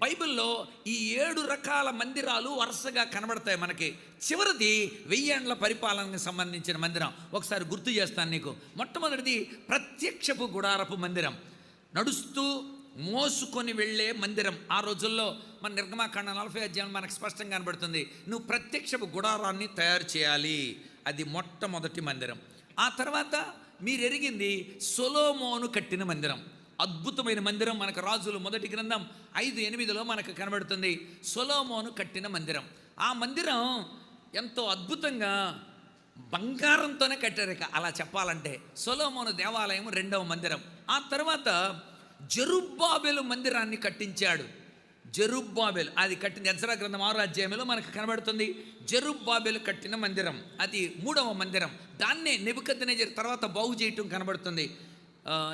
బైబిల్లో ఈ ఏడు రకాల మందిరాలు వరుసగా కనబడతాయి మనకి. చివరిది వెయ్యేండ్ల పరిపాలనకు సంబంధించిన మందిరం. ఒకసారి గుర్తు చేస్తాను నీకు. మొట్టమొదటిది ప్రత్యక్షపు గుడారపు మందిరం. నడుస్తూ మోసుకొని వెళ్ళే మందిరం. ఆ రోజుల్లో మన నిర్గమాకాండ నలభై అధ్యాయం మనకు స్పష్టంగా కనబడుతుంది. నువ్వు ప్రత్యక్షపు గుడారాన్ని తయారు చేయాలి. అది మొట్టమొదటి మందిరం. ఆ తర్వాత మీరు ఎరిగింది సొలోమోను కట్టిన మందిరం. అద్భుతమైన మందిరం మనకు రాజులు మొదటి గ్రంథం ఐదు ఎనిమిదిలో మనకు కనబడుతుంది. సొలోమోను కట్టిన మందిరం. ఆ మందిరం ఎంతో అద్భుతంగా బంగారంతోనే కట్టారు ఇక. అలా చెప్పాలంటే సొలోమోను దేవాలయం రెండవ మందిరం. ఆ తర్వాత జరుబ్బాబెలు మందిరాన్ని కట్టించాడు. జరుబ్బాబెల్ అది కట్టిన ఎజ్రా గ్రంథం ఆరు అధ్యాయంలో మనకు కనబడుతుంది. జరుబ్బాబెలు కట్టిన మందిరం అది మూడవ మందిరం. దాన్నే నెబుకద్నెజర్ తర్వాత బాగు చేయటం కనబడుతుంది.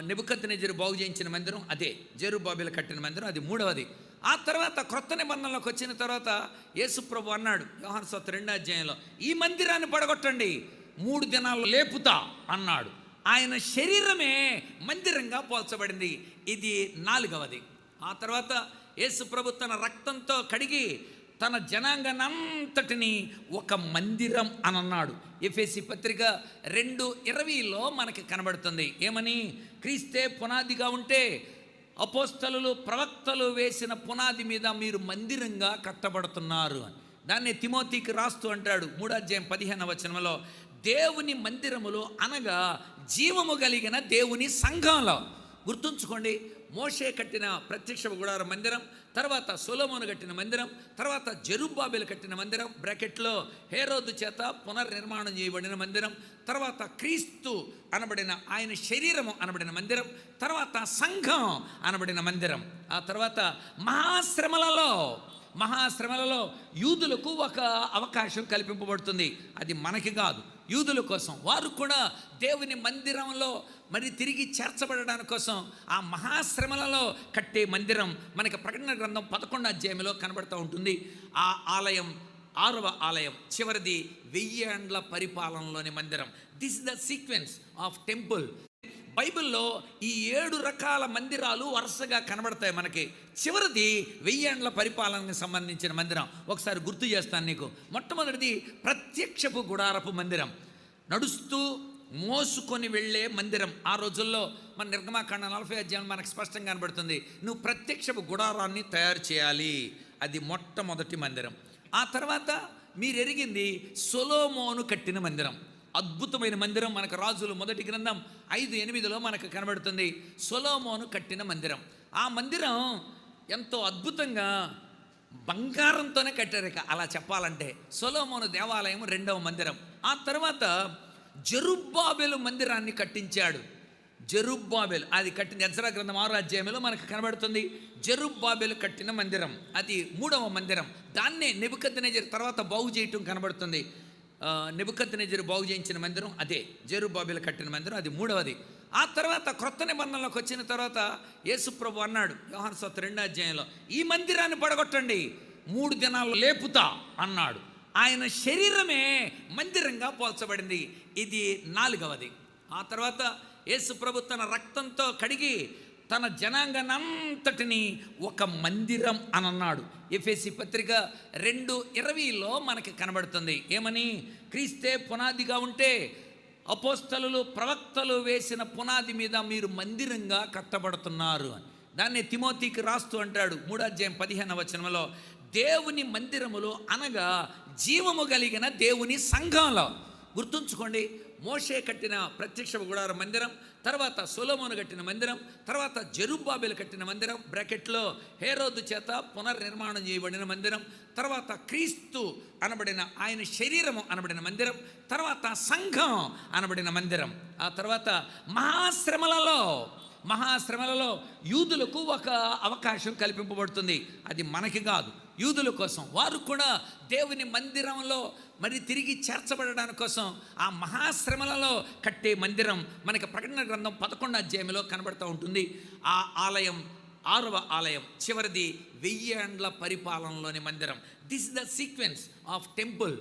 నెబుకద్నెజర్ బాగు చేయించిన మందిరం అదే జరుబ్బాబెలు కట్టిన మందిరం అది మూడవది. ఆ తర్వాత క్రొత్త నిబంధనలోకి వచ్చిన తర్వాత యేసుప్రభు అన్నాడు యోహాన్ సొత్త రెండో అధ్యాయంలో ఈ మందిరాన్ని పడగొట్టండి మూడు దినాలు లేపుతా అన్నాడు. ఆయన శరీరమే మందిరంగా పోల్చబడింది ఇది నాలుగవది. ఆ తర్వాత యేసుప్రభు తన రక్తంతో కడిగి తన జనాంగనంతటిని ఒక మందిరం అనన్నాడు. ఎఫ్ఎసి పత్రిక రెండు ఇరవైలో మనకి కనబడుతుంది. ఏమని? క్రీస్తే పునాదిగా ఉంటే అపోస్తలు ప్రవక్తలు వేసిన పునాది మీద మీరు మందిరంగా కట్టబడుతున్నారు అని. దాన్ని తిమోతికి రాస్తూ అంటాడు. మూడాధ్యాయం పదిహేను వచనంలో దేవుని మందిరములో అనగా జీవము కలిగిన దేవుని సంఘంలో. గుర్తుంచుకోండి మోషే కట్టిన ప్రత్యక్ష గుడార మందిరం తర్వాత సొలోమోను కట్టిన మందిరం తర్వాత జరుబాబేలు కట్టిన మందిరం బ్రాకెట్లో హేరోదు చేత పునర్నిర్మాణం చేయబడిన మందిరం తర్వాత క్రీస్తు అనబడిన ఆయన శరీరము అనబడిన మందిరం తర్వాత సంఘం అనబడిన మందిరం. ఆ తర్వాత మహాశ్రమలలో మహాశ్రమలలో యూదులకు ఒక అవకాశం కల్పింపబడుతుంది. అది మనకి కాదు. యూదుల కోసం. వారు కూడా దేవుని మందిరంలో మరి తిరిగి చేర్చబడడానికి కోసం ఆ మహాశ్రమలలో కట్టే మందిరం మనకి ప్రకటన గ్రంథం పదకొండు అధ్యాయంలో కనబడుతూ ఉంటుంది. ఆ ఆలయం ఆరవ ఆలయం చివరిది వెయ్యి ఏండ్ల పరిపాలనలోని మందిరం. This the sequence of temple బైబిల్లో ఈ ఏడు రకాల మందిరాలు వరుసగా కనబడతాయి మనకి. చివరిది వెయ్యేండ్ల పరిపాలనకు సంబంధించిన మందిరం. ఒకసారి గుర్తు చేస్తాను నీకు. మొట్టమొదటిది ప్రత్యక్షపు గుడారపు మందిరం. నడుస్తూ మోసుకొని వెళ్ళే మందిరం. ఆ రోజుల్లో మన నిర్గమాకాండ నలభై అధ్యాయం మనకు స్పష్టంగా కనబడుతుంది. నువ్వు ప్రత్యక్షపు గుడారాన్ని తయారు చేయాలి. అది మొట్టమొదటి మందిరం. ఆ తర్వాత మీరు ఎరిగింది సొలోమోను కట్టిన మందిరం. అద్భుతమైన మందిరం మనకు రాజులు మొదటి గ్రంథం ఐదు ఎనిమిదిలో మనకు కనబడుతుంది. సొలోమోను కట్టిన మందిరం. ఆ మందిరం ఎంతో అద్భుతంగా బంగారంతోనే కట్టారు ఇక. అలా చెప్పాలంటే సొలోమోను దేవాలయం రెండవ మందిరం. ఆ తర్వాత జరుబ్బాబెలు మందిరాన్ని కట్టించాడు. జరుబ్బాబెల్ అది కట్టిన ఎజ్రా గ్రంథం ఆరు అధ్యాయంలో మనకు కనబడుతుంది. జరుబ్బాబెలు కట్టిన మందిరం అది మూడవ మందిరం. దాన్నే నెబుకద్నెజర్ తర్వాత బాగు చేయటం కనబడుతుంది. నెబుకద్నెజర్ బాగు చేయించిన మందిరం అదే జరుబ్బాబెలు కట్టిన మందిరం అది మూడవది. ఆ తర్వాత క్రొత్త నిబంధనలోకి వచ్చిన తర్వాత యేసుప్రభు అన్నాడు యోహాన్ సొత్త రెండో అధ్యాయంలో ఈ మందిరాన్ని పడగొట్టండి మూడు దినాలు లేపుతా అన్నాడు. ఆయన శరీరమే మందిరంగా పోల్చబడింది ఇది నాలుగవది. ఆ తర్వాత యేసు ప్రభు తన రక్తంతో కడిగి తన జనాంగనంతటిని ఒక మందిరం అనన్నాడు. ఎఫ్ఎసి పత్రిక రెండు ఇరవైలో మనకి కనబడుతుంది. ఏమని? క్రీస్తే పునాదిగా ఉంటే అపోస్తలు ప్రవక్తలు వేసిన పునాది మీద మీరు మందిరంగా కట్టబడుతున్నారు అని. దాన్ని తిమోతికి రాస్తూ అంటాడు. మూడాధ్యాయం పదిహేను వచనంలో దేవుని మందిరములో అనగా జీవము కలిగిన దేవుని సంఘంలో. గుర్తుంచుకోండి మోషే కట్టిన ప్రత్యక్ష గుడార మందిరం తర్వాత సొలోమోను కట్టిన మందిరం తర్వాత జెరుబ్బాబెలు కట్టిన మందిరం బ్రాకెట్లో హేరోదు చేత పునర్నిర్మాణం చేయబడిన మందిరం తర్వాత క్రీస్తు అనబడిన ఆయన శరీరము అనబడిన మందిరం తర్వాత సంఘం అనబడిన మందిరం. ఆ తర్వాత మహాశ్రమలలో మహాశ్రమలలో యూదులకు ఒక అవకాశం కల్పింపబడుతుంది. అది మనకి కాదు. యూదుల కోసం వారు కూడా దేవుని మందిరంలో మరి తిరిగి చేర్చబడడానికి కోసం ఆ మహాశ్రమలలో కట్టే మందిరం మనకి ప్రకటన గ్రంథం పదకొండు అధ్యాయంలో కనబడుతూ ఉంటుంది. ఆ ఆలయం ఆరవ ఆలయం చివరిది వెయ్యి ఏండ్ల పరిపాలనలోని మందిరం. This the sequence of temple